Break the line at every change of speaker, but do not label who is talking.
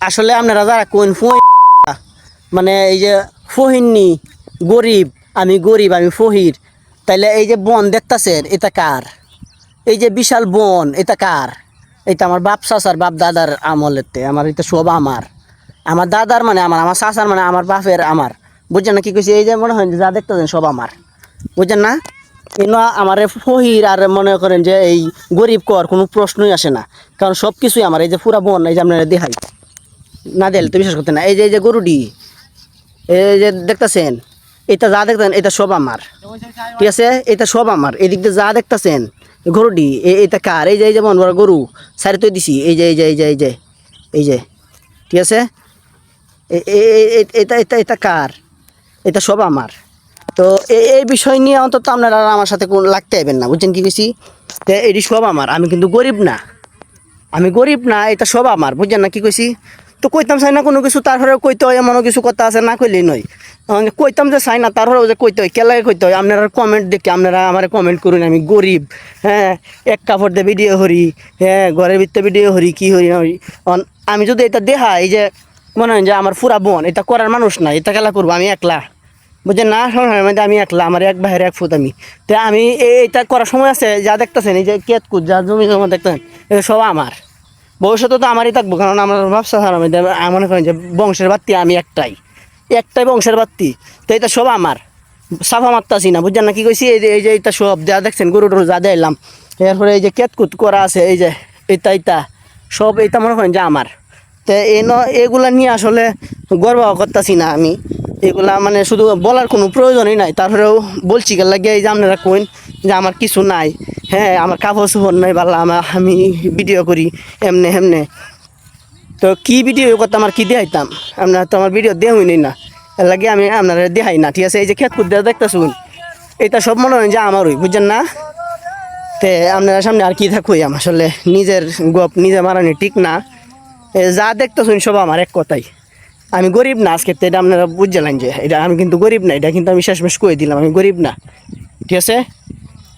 আসলে আপনারা যারা কোন মানে এই যে ফহিননি, গরিব, আমি গরিব, আমি ফহির, তাইলে এই যে বন দেখতাছেন, এটা কার? এই যে বিশাল বন, এটা কার? এটা আমার বাপ চাচার বাপ দাদার আমলেতে, আমার এটা সব আমার। আমার দাদার মানে আমার আমার চাচার মানে আমার বাপের আমার। বুঝছেন না কি কইছি? এই যে মনে হয় যে দেখতেছেন সব আমার। বুঝছেন না? এনো আমার ফহির আর মনে করেন যে এই গরিব কর কোনো প্রশ্নই আসে না। কারণ সব কিছুই আমার, এই যে পুরা বন, এই যে আপনারা দেখাই। না দিলে তো বিশ্বাস করতে না। এই যে এই যে গরুডি, এই যে দেখতেছেন, এটা যা দেখতেন এটা সব আমার। ঠিক আছে? এটা সব আমার। এদিক দিয়ে যা দেখতেছেন, গরুডি এটা কার? এই যে এই যে মন বড় গরু, সারি তো দিছি। এই যে এই যে এই যে এই যে এই যে। ঠিক আছে? এটা এটা এটা কার? এটা সব আমার। তো এই বিষয় নিয়ে অন্তত আপনারা আমার সাথে কোনো লাগতে আইবেন না। বুঝছেন কি বেশি এটি সব আমার। আমি কিন্তু গরিব না। আমি গরিব না, এটা সব আমার। বুঝছেন না কি কইছি? তো কইতাম চাই না কোনো কিছু তারপরে কইতে হয় এমনও কিছু কথা আছে, না কইলেই নয়। কইতাম যে চাই না তারপরেও যে কইতে হয় কেলাগে কইতে হয়, আপনারা কমেন্ট দেখে, আপনারা আমার কমেন্ট করুন, আমি গরিব হ্যাঁ এক কাপড় দিয়ে ভিডিও হরি হ্যাঁ ঘরের ভিতরে ভিডিও হরি, কি হরি, না হরি। আমি যদি এটা দেখা এই যে মনে হয় যে আমার পুরা বোন, এটা করার মানুষ না, এটা খেলা করব, আমি একলা। বুঝছেন না সংসারের মধ্যে আমি একলা, আমার এক বাইরে এক ফুট আমি। তো আমি এইটা করার সময় আছে, যা দেখতেছেন, এই যে কেতকুত, যা জমি জমা দেখতেছেন সব আমার। ভবিষ্যতে তো আমারই থাকব, কারণ আমার ব্যবসা ছাড়া আমি মনে করেন যে বংশের বাত্তি আমি একটাই। একটাই বংশের বাত্তি। তো এটা সব আমার। সাফা মারতাছি না, বুঝছেন না কি কইছি? এই যে এই যে এটা সব যা দেখছেন, গরু টরু যা দিলাম এরপরে এই যে কেতকুত করা আছে, এই যে এটা এটা, সব এটা মনে করেন যে আমার। তো এই ন এগুলা নিয়ে আসলে গর্ব করতেছি না আমি। এগুলা মানে শুধু বলার কোনো প্রয়োজনই নাই। তারপরেও বলছি গেল লাগে এই যে আপনারা কইন যে আমার কিছু নাই। হ্যাঁ আমার কাপড় চোপড় নাই আমার আমি ভিডিও করি, এমনে হেমনে তো কি ভিডিও করতে আমার কি দেখাইতাম? আপনার তো আমার ভিডিও দেহুই নেই না। এর লাগে আমি আপনারা দেখাই না, ঠিক আছে? এই যে খেত খুদ্ দেখতেছুন এটা সব মনে হয় যে আমারই, বুঝছেন না? তে আপনার সামনে আর কি থাকুই আমার আসলে নিজের গপ, নিজে মারানি ঠিক না। যা দেখতেছুন সব আমার এক কথাই। আমি গরিব না আজকে এটা আপনারা বুঝলেন যে, এটা আমি কিন্তু গরিব না, এটা কিন্তু আমি শেষমেশ করে দিলাম, আমি গরিব না। ঠিক আছে?